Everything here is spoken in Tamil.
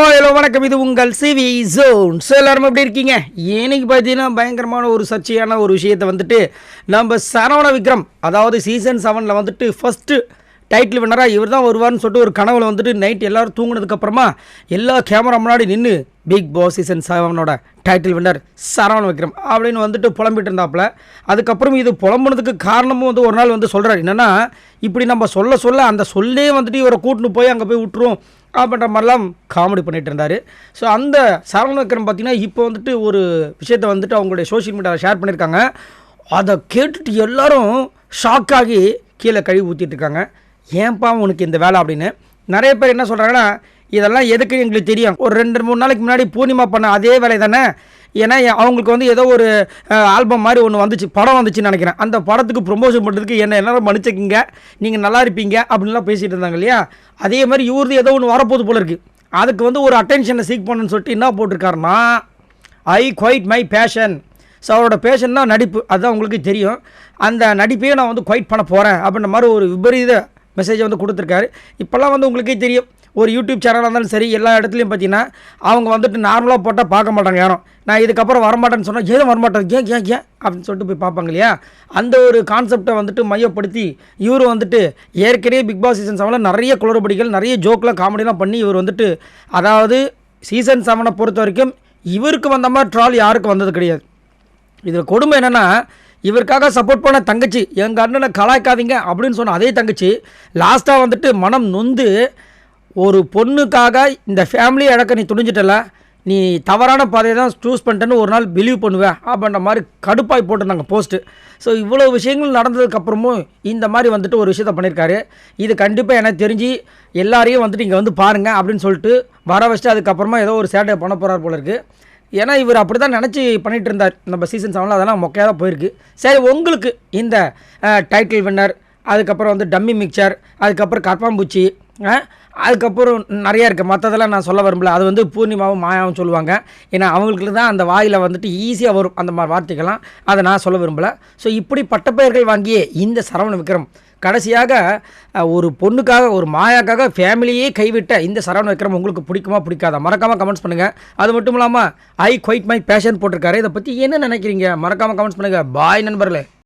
ஹலோ வணக்கம். இது உங்கள் சிவி ஜோன்ஸ் எல்லாரும் எப்படி இருக்கீங்க? இன்னைக்கு பார்த்தீங்கன்னா பயங்கரமான ஒரு சர்ச்சையான ஒரு விஷயத்தை வந்துட்டு நம்ம சரவண விக்ரம் அதாவது சீசன் செவனில் வந்துட்டு ஃபஸ்ட்டு டைட்டில் வின்னராக இவர் தான் வருவார்னு சொல்லிட்டு ஒரு கனவுல வந்துட்டு நைட் எல்லோரும் தூங்கினதுக்கப்புறமா எல்லா கேமரா முன்னாடி நின்று பிக் பாஸ் சீசன் செவனோட டைட்டில் வின்னர் சரவண விக்ரம் அப்படின்னு வந்துட்டு புலம்பிட்டு இருந்தாப்புல. அதுக்கப்புறம் இது புலம்புனதுக்கு காரணமும் வந்து ஒரு நாள் வந்து சொல்கிறார் என்னென்னா இப்படி நம்ம சொல்ல சொல்ல அந்த சொல்லே வந்துட்டு இவரை கூட்டின்னு போய் அங்கே போய் விட்டுரும். அப்படின்ற மாதிரிலாம் காமெடி பண்ணிகிட்டு இருந்தார். ஸோ அந்த சரவணக்கிரம் பார்த்திங்கன்னா பார்த்தீங்கன்னா இப்போ வந்துட்டு ஒரு விஷயத்தை வந்துட்டு அவங்களுடைய சோஷியல் மீடியாவில் ஷேர் பண்ணியிருக்காங்க. அதை கேட்டுட்டு எல்லாரும் ஷாக் ஆகி கீழே கழுவி ஊற்றிட்டு இருக்காங்க. ஏன்பா உனக்கு இந்த வேலை அப்படின்னு. நிறைய பேர் என்ன சொல்கிறாங்கன்னா இதெல்லாம் எதுக்கு எங்களுக்கு தெரியும். ஒரு ரெண்டு மூணு நாளைக்கு முன்னாடி பூர்ணிமா பண்ண அதே வேலை தானே ஏன்னா அவங்களுக்கு வந்து ஏதோ ஒரு ஆல்பம் மாதிரி ஒன்று வந்துச்சு படம் வந்துச்சுன்னு நினைக்கிறேன். அந்த படத்துக்கு ப்ரொமோஷன் பண்ணுறதுக்கு என்ன எல்லாரும் மன்னிச்சுக்கிங்க நீங்கள் நல்லா இருப்பீங்க அப்படின்லாம் பேசிகிட்டு இருந்தாங்க இல்லையா? அதே மாதிரி இவரது ஏதோ ஒன்று வரப்போகுது போல இருக்குது அதுக்கு வந்து ஒரு அட்டென்ஷனை சீக் பண்ணணும்னு சொல்லிட்டு என்ன போட்டிருக்காருன்னா I quit my passion so அவரோட பேஷன் தான் நடிப்பு. அதுதான் உங்களுக்கு தெரியும். அந்த நடிப்பையே நான் வந்து குவைட் பண்ண போகிறேன் அப்படின்ற மாதிரி ஒரு விபரீத மெசேஜை வந்து கொடுத்துருக்காரு. இப்போல்லாம் வந்து உங்களுக்கே தெரியும். ஒரு யூடியூப் சேனலாக இருந்தாலும் சரி எல்லா இடத்துலையும் பார்த்தீங்கன்னா அவங்க வந்துட்டு நார்மலாக போட்டால் பார்க்க மாட்டாங்க யாரும். நான் இதுக்கப்புறம் வரமாட்டேன்னு சொன்னால் ஏதும் வரமாட்டேன்? ஏன் ஏன் ஏன்? அப்படின்னு சொல்லிட்டு போய் பார்ப்பாங்க இல்லையா? அந்த ஒரு கான்செப்டை வந்துட்டு மையப்படுத்தி இவர் வந்துட்டு ஏற்கனவே பிக் பாஸ் சீசன் செவனில் நிறைய குளறுபடிகள் நிறைய ஜோக்கில் காமெடிலாம் பண்ணி இவர் வந்துட்டு அதாவது சீசன் செவனை பொறுத்த வரைக்கும் இவருக்கு வந்த மாதிரி ட்ரால் யாருக்கும் வந்தது கிடையாது. இதில் கொடுமை என்னென்னா இவருக்காக சப்போர்ட் பண்ண தங்கச்சி. எங்கள் அண்ணனை கலாய்க்காதீங்க அப்படின்னு சொன்ன அதே தங்கச்சி லாஸ்ட்டாக வந்துட்டு மனம் நொந்து ஒரு பொண்ணுக்காக இந்த ஃபேமிலியை இழக்க நீ துணிஞ்சிட்டல நீ தவறான பாதையை தான் சூஸ் பண்ணிட்டேன்னு ஒரு நாள் பிலீவ் பண்ணுவேன் அப்படின்ற மாதிரி கடுப்பாய் போட்டிருந்தாங்க போஸ்ட்டு ஸோ இவ்வளோ விஷயங்கள் நடந்ததுக்கப்புறமும் இந்த மாதிரி வந்துட்டு ஒரு விஷயத்த பண்ணியிருக்காரு இது கண்டிப்பாக எனக்கு தெரிஞ்சு எல்லாரையும் வந்துட்டு இங்கே வந்து பாருங்கள் அப்படின்னு சொல்லிட்டு வர வச்சுட்டு அதுக்கப்புறமா ஏதோ ஒரு சேட்டை பண்ண போகிறார் போல இருக்குது ஏன்னா இவர் அப்படி தான் நினச்சி பண்ணிட்டு இருந்தார். நம்ம சீசன் செவனில் அதெல்லாம் மொக்கையாக தான் போயிருக்கு. சரி உங்களுக்கு இந்த டைட்டில் வின்னர் அதுக்கப்புறம் வந்து டம்மி மிக்சர் அதுக்கப்புறம் கற்பாம்பூச்சி அதுக்கப்புறம் நிறையா இருக்குது மற்றதெல்லாம் நான் சொல்ல விரும்பல. அது வந்து பூர்ணிமாவும் மாயாவும் சொல்லுவாங்க. ஏன்னா அவங்களுக்கு தான் அந்த வாயில் வந்துட்டு ஈஸியாக வரும் அந்த மாதிரி வார்த்தைகள்லாம். அதை நான் சொல்ல விரும்பலை. ஸோ இப்படி பட்டப்பெயர்கள் வாங்கிய இந்த சரவண விக்ரம் கடைசியாக ஒரு பொண்ணுக்காக ஒரு மாயாக்காக ஃபேமிலியே கைவிட்ட இந்த சரவண விக்ரம் உங்களுக்கு பிடிக்குமா பிடிக்காதா? மறக்காமல் கமெண்ட்ஸ் பண்ணுங்கள் அது மட்டும் இல்லாமல் ஐ குவைட் மை பேஷன் போட்டிருக்காரு. இதை பற்றி என்ன நினைக்கிறீங்க? மறக்காமல் கமெண்ட்ஸ் பண்ணுங்கள் பாய் நண்பர்களே.